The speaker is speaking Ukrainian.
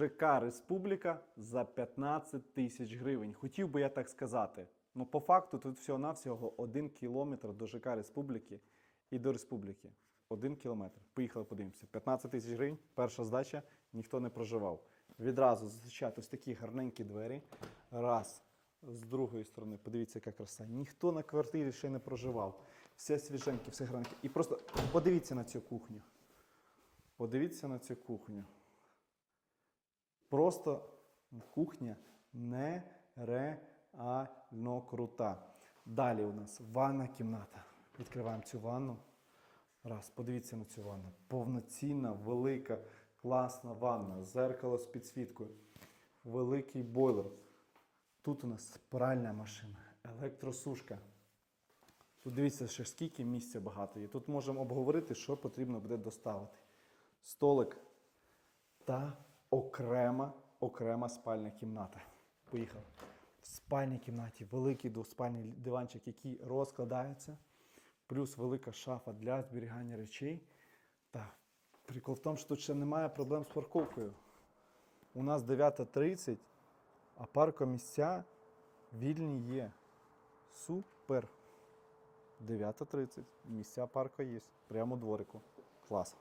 ЖК Республіка за 15 тисяч гривень. Хотів би я так сказати. Ну, по факту, тут всього-навсього один кілометр до ЖК Республіки і до Республіки. Один кілометр. Поїхали, подивимося. 15 тисяч гривень, перша здача, ніхто не проживав. Відразу зустрічати ось такі гарненькі двері. Раз. З другої сторони, подивіться, яка краса. Ніхто на квартирі ще не проживав. Все свіженьке, все гарненьке. І просто подивіться на цю кухню. Подивіться на цю кухню. Просто кухня нереально крута. Далі у нас ванна кімната. Відкриваємо цю ванну. Раз, подивіться на цю ванну. Повноцінна, велика, класна ванна. Зеркало з підсвіткою. Великий бойлер. Тут у нас пральна машина, електросушка. Тут дивіться, ще скільки місця багато є. Тут можемо обговорити, що потрібно буде доставити. Столик та окрема, окрема спальня кімната. Поїхали. В спальній кімнаті великий двоспальний диванчик, який розкладається, плюс велика шафа для зберігання речей. Та прикол в тому, що тут ще немає проблем з парковкою. У нас 9.30, а паркомісця вільні є. Супер. 9.30. Місця парку є. Прямо у дворику. Клас.